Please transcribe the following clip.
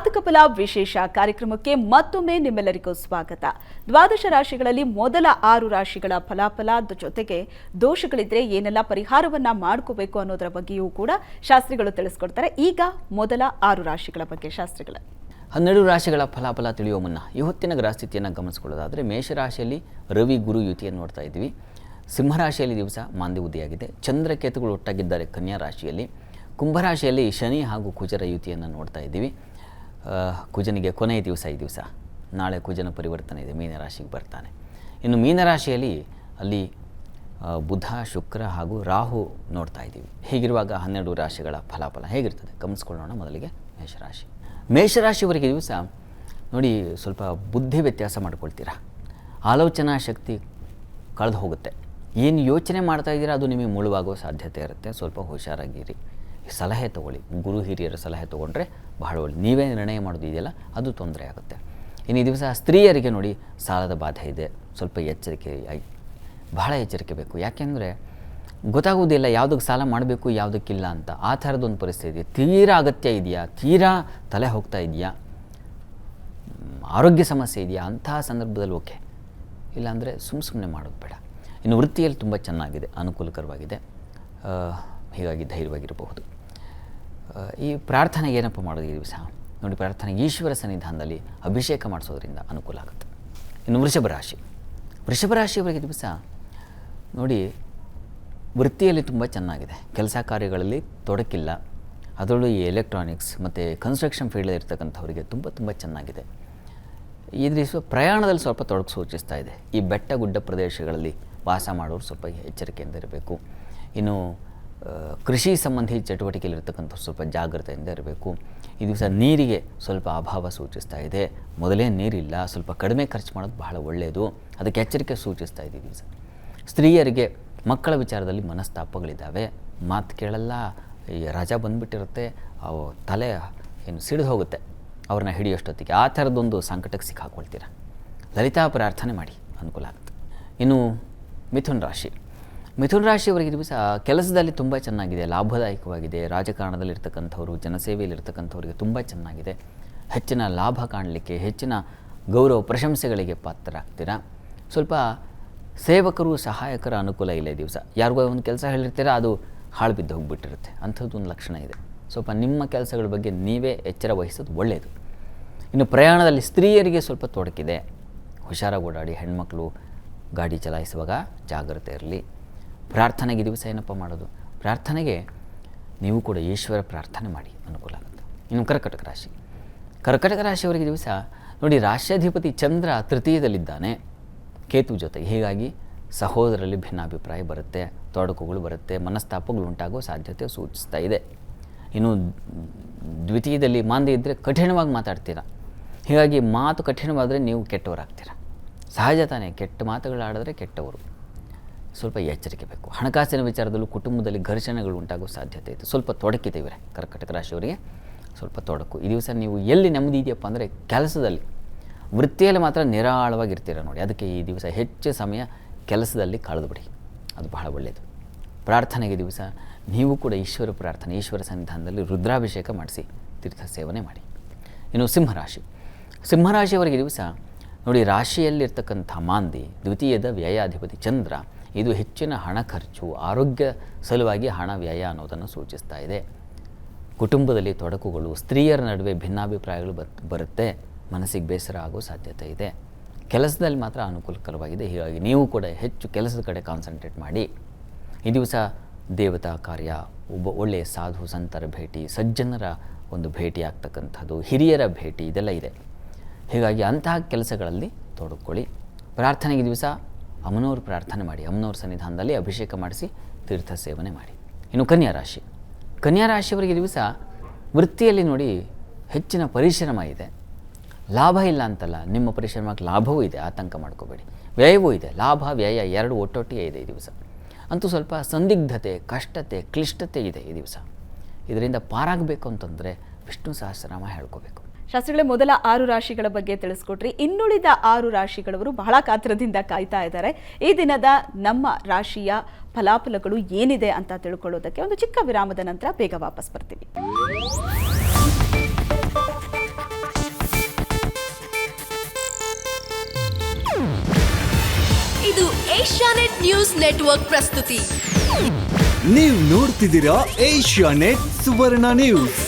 ಜಾತಕ ಫಲ ವಿಶೇಷ ಕಾರ್ಯಕ್ರಮಕ್ಕೆ ಮತ್ತೊಮ್ಮೆ ನಿಮ್ಮೆಲ್ಲರಿಗೂ ಸ್ವಾಗತ. ದ್ವಾದಶ ರಾಶಿಗಳಲ್ಲಿ ಮೊದಲ ಆರು ರಾಶಿಗಳ ಫಲಾಫಲ ಜೊತೆಗೆ ದೋಷಗಳಿದ್ರೆ ಏನೆಲ್ಲ ಪರಿಹಾರವನ್ನ ಮಾಡ್ಕೋಬೇಕು ಅನ್ನೋದರ ಬಗ್ಗೆಯೂ ಕೂಡ ಶಾಸ್ತ್ರಿಗಳು ತಿಳಿಸ್ಕೊಡ್ತಾರೆ. ಈಗ ಮೊದಲ ಆರು ರಾಶಿಗಳ ಬಗ್ಗೆ ಶಾಸ್ತ್ರಿಗಳ. ಹನ್ನೆರಡು ರಾಶಿಗಳ ಫಲಾಫಲ ತಿಳಿಯುವ ಮುನ್ನ ಇವತ್ತಿನ ಗ್ರಹಸ್ಥಿತಿಯನ್ನು ಗಮನಿಸಿಕೊಳ್ಳೋದಾದರೆ ಮೇಷರಾಶಿಯಲ್ಲಿ ರವಿ ಗುರು ಯುತಿಯನ್ನು ನೋಡ್ತಾ ಇದ್ವಿ ಸಿಂಹರಾಶಿಯಲ್ಲಿ ದಿವಸ ಮಾಂದಿ ಉದಯಾಗಿದೆ ಚಂದ್ರಕೇತುಗಳು ಒಟ್ಟಾಗಿದ್ದಾರೆ ಕನ್ಯಾ ರಾಶಿಯಲ್ಲಿ. ಕುಂಭರಾಶಿಯಲ್ಲಿ ಶನಿ ಹಾಗೂ ಕುಜರ ಯುತಿಯನ್ನು ನೋಡ್ತಾ ಇದ್ದೀವಿ. ಕುಜನಿಗೆ ಕೊನೆಯ ದಿವಸ, ಈ ದಿವಸ ನಾಳೆ ಕುಜನ ಪರಿವರ್ತನೆ ಇದೆ, ಮೀನರಾಶಿಗೆ ಬರ್ತಾನೆ. ಇನ್ನು ಮೀನರಾಶಿಯಲ್ಲಿ ಅಲ್ಲಿ ಬುಧ, ಶುಕ್ರ ಹಾಗೂ ರಾಹು ನೋಡ್ತಾ ಇದ್ದೀವಿ. ಹೀಗಿರುವಾಗ ಹನ್ನೆರಡು ರಾಶಿಗಳ ಫಲಾಫಲ ಹೇಗಿರ್ತದೆ? ಗಮನಿಸ್ಕೊಳ್ಳೋಣ ಮೊದಲಿಗೆ ಮೇಷರಾಶಿ. ಮೇಷರಾಶಿಯವರಿಗೆ ದಿವಸ ನೋಡಿ ಸ್ವಲ್ಪ ಬುದ್ಧಿ ವ್ಯತ್ಯಾಸ ಮಾಡ್ಕೊಳ್ತೀರಾ? ಆಲೋಚನಾ ಶಕ್ತಿ ಕಳೆದು ಹೋಗುತ್ತೆ. ಏನು ಯೋಚನೆ ಮಾಡ್ತಾ ಇದ್ದೀರಾ ಅದು ನಿಮಗೆ ಮುಳುವಾಗೋ ಸಾಧ್ಯತೆ ಇರುತ್ತೆ. ಸ್ವಲ್ಪ ಹುಷಾರಾಗಿರಿ. ಸಲಹೆ ತೊಗೊಳ್ಳಿ. ಗುರು ಹಿರಿಯರ ಸಲಹೆ ತೊಗೊಂಡ್ರೆ ಬಹಳ ಒಳ್ಳೆ. ನೀವೇ ನಿರ್ಣಯ ಮಾಡೋದು ಇದೆಯಲ್ಲ, ಅದು ತೊಂದರೆ ಆಗುತ್ತೆ. ಇನ್ನು ಈ ದಿವಸ ಸ್ತ್ರೀಯರಿಗೆ ನೋಡಿ ಸಾಲದ ಬಾಧೆ ಇದೆ. ಸ್ವಲ್ಪ ಎಚ್ಚರಿಕೆ ಬಹಳ ಎಚ್ಚರಿಕೆ ಬೇಕು. ಯಾಕೆಂದರೆ ಗೊತ್ತಾಗೋದಿಲ್ಲ ಯಾವುದಕ್ಕೆ ಸಾಲ ಮಾಡಬೇಕು, ಯಾವುದಕ್ಕಿಲ್ಲ ಅಂತ. ಆ ಥರದೊಂದು ಪರಿಸ್ಥಿತಿ ತೀರಾ ಅಗತ್ಯ ಇದೆಯಾ? ತೀರಾ ತಲೆ ಹೋಗ್ತಾ ಇದೆಯಾ? ಆರೋಗ್ಯ ಸಮಸ್ಯೆ ಇದೆಯಾ? ಅಂತಹ ಸಂದರ್ಭದಲ್ಲಿ ಓಕೆ. ಇಲ್ಲಾಂದರೆ ಸುಮ್ಮ ಸುಮ್ಮನೆ ಮಾಡೋದು ಬೇಡ. ಇನ್ನು ವೃತ್ತಿಯಲ್ಲಿ ತುಂಬ ಚೆನ್ನಾಗಿದೆ, ಅನುಕೂಲಕರವಾಗಿದೆ. ಹೀಗಾಗಿ ಧೈರ್ಯವಾಗಿರಬಹುದು. ಈ ಪ್ರಾರ್ಥನೆ ಏನಪ್ಪ ಮಾಡೋದು ಈ ದಿವಸ? ನೋಡಿ, ಪ್ರಾರ್ಥನೆ ಈಶ್ವರ ಸನ್ನಿಧಾನದಲ್ಲಿ ಅಭಿಷೇಕ ಮಾಡಿಸೋದ್ರಿಂದ ಅನುಕೂಲ ಆಗುತ್ತೆ. ಇನ್ನು ವೃಷಭ ರಾಶಿ. ವೃಷಭ ರಾಶಿಯವರಿಗೆ ದಿವಸ ನೋಡಿ, ವೃತ್ತಿಯಲ್ಲಿ ತುಂಬ ಚೆನ್ನಾಗಿದೆ. ಕೆಲಸ ಕಾರ್ಯಗಳಲ್ಲಿ ತೊಡಕಿಲ್ಲ. ಅದರಲ್ಲೂ ಈ ಎಲೆಕ್ಟ್ರಾನಿಕ್ಸ್ ಮತ್ತು ಕನ್ಸ್ಟ್ರಕ್ಷನ್ ಫೀಲ್ಡಲ್ಲಿ ಇರ್ತಕ್ಕಂಥವರಿಗೆ ತುಂಬ ತುಂಬ ಚೆನ್ನಾಗಿದೆ. ಈ ದಿವಸ ಪ್ರಯಾಣದಲ್ಲಿ ಸ್ವಲ್ಪ ತೊಡಕು ಸೂಚಿಸ್ತಾ ಇದೆ. ಈ ಬೆಟ್ಟ ಗುಡ್ಡ ಪ್ರದೇಶಗಳಲ್ಲಿ ವಾಸ ಮಾಡೋರು ಸ್ವಲ್ಪ ಎಚ್ಚರಿಕೆಯಿಂದ ಇರಬೇಕು. ಇನ್ನು ಕೃಷಿ ಸಂಬಂಧಿ ಚಟುವಟಿಕೆಯಲ್ಲಿರ್ತಕ್ಕಂಥವ್ರು ಸ್ವಲ್ಪ ಜಾಗ್ರತೆಯಿಂದ ಇರಬೇಕು. ಈ ದಿವಸ ನೀರಿಗೆ ಸ್ವಲ್ಪ ಅಭಾವ ಸೂಚಿಸ್ತಾ ಇದೆ. ಮೊದಲೇ ನೀರಿಲ್ಲ, ಸ್ವಲ್ಪ ಕಡಿಮೆ ಖರ್ಚು ಮಾಡೋದು ಬಹಳ ಒಳ್ಳೆಯದು ಅದಕ್ಕೆ ಎಚ್ಚರಿಕೆ ಸೂಚಿಸ್ತಾ ಇದೆ ಈ ದಿವಸ. ಸ್ತ್ರೀಯರಿಗೆ ಮಕ್ಕಳ ವಿಚಾರದಲ್ಲಿ ಮನಸ್ತಾಪಗಳಿದ್ದಾವೆ. ಮಾತು ಕೇಳಲ್ಲ, ಈ ರಜಾ ಬಂದುಬಿಟ್ಟಿರುತ್ತೆ, ಅವು ತಲೆ ಏನು ಸಿಡಿದು ಹೋಗುತ್ತೆ. ಅವ್ರನ್ನ ಹಿಡಿಯೋಷ್ಟೊತ್ತಿಗೆ ಆ ಥರದೊಂದು ಸಂಕಟಕ್ಕೆ ಸಿಕ್ಕಾಕೊಳ್ತೀರ? ಲಲಿತಾ ಪ್ರಾರ್ಥನೆ ಮಾಡಿ, ಅನುಕೂಲ ಆಗುತ್ತೆ. ಇನ್ನು ಮಿಥುನ್ ರಾಶಿ. ಮಿಥುನ್ ರಾಶಿಯವರಿಗೆ ದಿವಸ ಕೆಲಸದಲ್ಲಿ ತುಂಬ ಚೆನ್ನಾಗಿದೆ, ಲಾಭದಾಯಕವಾಗಿದೆ. ರಾಜಕಾರಣದಲ್ಲಿರ್ತಕ್ಕಂಥವ್ರು ಜನಸೇವೆಯಲ್ಲಿರ್ತಕ್ಕಂಥವ್ರಿಗೆ ತುಂಬ ಚೆನ್ನಾಗಿದೆ. ಹೆಚ್ಚಿನ ಲಾಭ ಕಾಣಲಿಕ್ಕೆ, ಹೆಚ್ಚಿನ ಗೌರವ, ಪ್ರಶಂಸೆಗಳಿಗೆ ಪಾತ್ರರಾಗ್ತೀರಾ? ಸ್ವಲ್ಪ ಸೇವಕರು, ಸಹಾಯಕರ ಅನುಕೂಲ ಇಲ್ಲ ದಿವಸ. ಯಾರಿಗೋ ಒಂದು ಕೆಲಸ ಹೇಳಿರ್ತೀರ, ಅದು ಹಾಳು ಬಿದ್ದು ಹೋಗಿಬಿಟ್ಟಿರುತ್ತೆ. ಅಂಥದ್ದು ಒಂದು ಲಕ್ಷಣ ಇದೆ. ಸ್ವಲ್ಪ ನಿಮ್ಮ ಕೆಲಸಗಳ ಬಗ್ಗೆ ನೀವೇ ಎಚ್ಚರ ವಹಿಸೋದು ಒಳ್ಳೆಯದು ಇನ್ನು ಪ್ರಯಾಣದಲ್ಲಿ ಸ್ತ್ರೀಯರಿಗೆ ಸ್ವಲ್ಪ ತೊಡಕಿದೆ. ಹುಷಾರಾಗಿ ಓಡಾಡಿ, ಹೆಣ್ಮಕ್ಳು ಗಾಡಿ ಚಲಾಯಿಸುವಾಗ ಜಾಗ್ರತೆ ಇರಲಿ. ಪ್ರಾರ್ಥನೆಗೆ ದಿವಸ ಏನಪ್ಪ ಮಾಡೋದು? ಪ್ರಾರ್ಥನೆಗೆ ನೀವು ಕೂಡ ಈಶ್ವರ ಪ್ರಾರ್ಥನೆ ಮಾಡಿ, ಅನುಕೂಲ ಆಗುತ್ತೆ. ಇನ್ನು ಕರ್ಕಟಕ ರಾಶಿ. ಕರ್ಕಟಕ ರಾಶಿಯವರಿಗೆ ದಿವಸ, ನೋಡಿ, ರಾಷ್ಟ್ರಾಧಿಪತಿ ಚಂದ್ರ ತೃತೀಯದಲ್ಲಿದ್ದಾನೆ. ಕೇತು ಜೊತೆಗೆ ಹೀಗಾಗಿ ಸಹೋದರಲ್ಲಿ ಭಿನ್ನಾಭಿಪ್ರಾಯ ಬರುತ್ತೆ, ತೊಡಕುಗಳು ಬರುತ್ತೆ, ಮನಸ್ತಾಪಗಳು ಉಂಟಾಗುವ ಸಾಧ್ಯತೆ ಸೂಚಿಸ್ತಾ ಇದೆ. ಇನ್ನು ದ್ವಿತೀಯದಲ್ಲಿ ಮಾಂದಿ ಇದ್ದರೆ ಕಠಿಣವಾಗಿ ಮಾತಾಡ್ತೀರಾ? ಹೀಗಾಗಿ ಮಾತು ಕಠಿಣವಾದರೆ ನೀವು ಕೆಟ್ಟವರಾಗ್ತೀರ? ಸಹಜ ತಾನೇ, ಕೆಟ್ಟ ಮಾತುಗಳು ಆಡಿದ್ರೆ ಕೆಟ್ಟವರು. ಸ್ವಲ್ಪ ಎಚ್ಚರಿಕೆ ಬೇಕು. ಹಣಕಾಸಿನ ವಿಚಾರದಲ್ಲೂ ಕುಟುಂಬದಲ್ಲಿ ಘರ್ಷಣೆಗಳು ಉಂಟಾಗೋ ಸಾಧ್ಯತೆ ಇದೆ. ಸ್ವಲ್ಪ ತೊಡಕಿದೆ ಇವರೇ ಕರ್ಕಟಕ ರಾಶಿಯವರಿಗೆ. ಸ್ವಲ್ಪ ತೊಡಕು. ಈ ದಿವಸ ನೀವು ಎಲ್ಲಿ ನೆಮ್ಮದಿ ಇದೆಯಪ್ಪ ಅಂದರೆ ಕೆಲಸದಲ್ಲಿ. ವೃತ್ತಿಯಲ್ಲಿ ಮಾತ್ರ ನಿರಾಳವಾಗಿರ್ತೀರ ನೋಡಿ. ಅದಕ್ಕೆ ಈ ದಿವಸ ಹೆಚ್ಚು ಸಮಯ ಕೆಲಸದಲ್ಲಿ ಕಳೆದುಬಿಡಿ. ಅದು ಬಹಳ ಒಳ್ಳೆಯದು. ಪ್ರಾರ್ಥನೆಗೆ ದಿವಸ ನೀವು ಕೂಡ ಈಶ್ವರ ಪ್ರಾರ್ಥನೆ, ಈಶ್ವರ ಸನ್ನಿಧಾನದಲ್ಲಿ ರುದ್ರಾಭಿಷೇಕ ಮಾಡಿಸಿ. ತೀರ್ಥ ಸೇವನೆ ಮಾಡಿ. ಇನ್ನು ಸಿಂಹರಾಶಿ. ಸಿಂಹರಾಶಿಯವರಿಗೆ ದಿವಸ ನೋಡಿ, ರಾಶಿಯಲ್ಲಿರ್ತಕ್ಕಂಥ ಮಾಂದಿ, ದ್ವಿತೀಯದ ವ್ಯಯಾಧಿಪತಿ ಚಂದ್ರ ಇದು ಹೆಚ್ಚಿನ ಹಣ ಖರ್ಚು, ಆರೋಗ್ಯ ಸಲುವಾಗಿ ಹಣ ವ್ಯಯ ಅನ್ನೋದನ್ನು ಸೂಚಿಸ್ತಾ ಇದೆ. ಕುಟುಂಬದಲ್ಲಿ ತೊಡಕುಗಳು, ಸ್ತ್ರೀಯರ ನಡುವೆ ಭಿನ್ನಾಭಿಪ್ರಾಯಗಳು ಬರ್, ಬರುತ್ತೆ. ಮನಸ್ಸಿಗೆ ಬೇಸರ ಆಗೋ ಸಾಧ್ಯತೆ ಇದೆ. ಕೆಲಸದಲ್ಲಿ ಮಾತ್ರ ಅನುಕೂಲಕರವಾಗಿದೆ. ಹೀಗಾಗಿ ನೀವು ಕೂಡ ಹೆಚ್ಚು ಕೆಲಸದ ಕಡೆ ಕಾನ್ಸಂಟ್ರೇಟ್ ಮಾಡಿ. ಈ ದಿವಸ ದೇವತಾ ಕಾರ್ಯ, ಒಬ್ಬ ಒಳ್ಳೆಯ ಸಾಧು, ಸಂತರ ಭೇಟಿ, ಸಜ್ಜನರ ಒಂದು ಭೇಟಿ ಆಗ್ತಕ್ಕಂಥದ್ದು, ಹಿರಿಯರ ಭೇಟಿ, ಇದೆಲ್ಲ ಇದೆ. ಹೀಗಾಗಿ ಅಂತಹ ಕೆಲಸಗಳಲ್ಲಿ ತೊಡಕೊಳ್ಳಿ. ಪ್ರಾರ್ಥನೆಗೆ ದಿವಸ ಅಮ್ಮನವ್ರ ಪ್ರಾರ್ಥನೆ ಮಾಡಿ, ಅಮ್ಮನವ್ರ ಸನ್ನಿಧಾನದಲ್ಲಿ ಅಭಿಷೇಕ ಮಾಡಿಸಿ ತೀರ್ಥ ಸೇವನೆ ಮಾಡಿ. ಇನ್ನು ಕನ್ಯಾ ರಾಶಿ. ಕನ್ಯಾ ರಾಶಿಯವರಿಗೆ ದಿವಸ ವೃತ್ತಿಯಲ್ಲಿ ನೋಡಿ ಹೆಚ್ಚಿನ ಪರಿಶ್ರಮ ಇದೆ. ಲಾಭ ಇಲ್ಲ ಅಂತಲ್ಲ, ನಿಮ್ಮ ಪರಿಶ್ರಮಕ್ಕೆ ಲಾಭವೂ ಇದೆ, ಆತಂಕ ಮಾಡ್ಕೋಬೇಡಿ. ವ್ಯಯವೂ ಇದೆ, ಲಾಭ, ವ್ಯಯ ಎರಡು ಒಟ್ಟೊಟ್ಟಿಗೆ ಇದೆ ಈ ದಿವಸ. ಅಂತೂ ಸ್ವಲ್ಪ ಸಂದಿಗ್ಧತೆ, ಕಷ್ಟತೆ, ಕ್ಲಿಷ್ಟತೆ ಇದೆ ಈ ದಿವಸ. ಇದರಿಂದ ಪಾರಾಗಬೇಕು ಅಂತಂದರೆ ವಿಷ್ಣು ಸಹಸ್ರನಾಮ ಹೇಳ್ಕೋಬೇಕು. ಶಾಸ್ತ್ರಿಗಳೇ ಮೊದಲ ಆರು ರಾಶಿಗಳ ಬಗ್ಗೆ ತಿಳಿಸ್ಕೊಟ್ರಿ. ಇನ್ನುಳಿದ ಆರು ರಾಶಿಗಳವರು ಬಹಳ ಕಾತರದಿಂದ ಕಾಯ್ತಾ ಇದ್ದಾರೆ. ಈ ದಿನದ ನಮ್ಮ ರಾಶಿಯ ಫಲಾಫಲಗಳು ಏನಿದೆ ಅಂತ ತಿಳ್ಕೊಳ್ಳೋದಕ್ಕೆ ಒಂದು ಚಿಕ್ಕ ವಿರಾಮದ ನಂತರ ಬೇಗ ವಾಪಸ್ ಬರ್ತೀವಿ. ಇದು ಏಷ್ಯಾನೆಟ್ ನ್ಯೂಸ್ ನೆಟ್ವರ್ಕ್ ಪ್ರಸ್ತುತಿ. ನೀವು ನೋಡ್ತಿದ್ದೀರಾ ಏಷ್ಯಾನೆಟ್ ಸುವರ್ಣ ನ್ಯೂಸ್.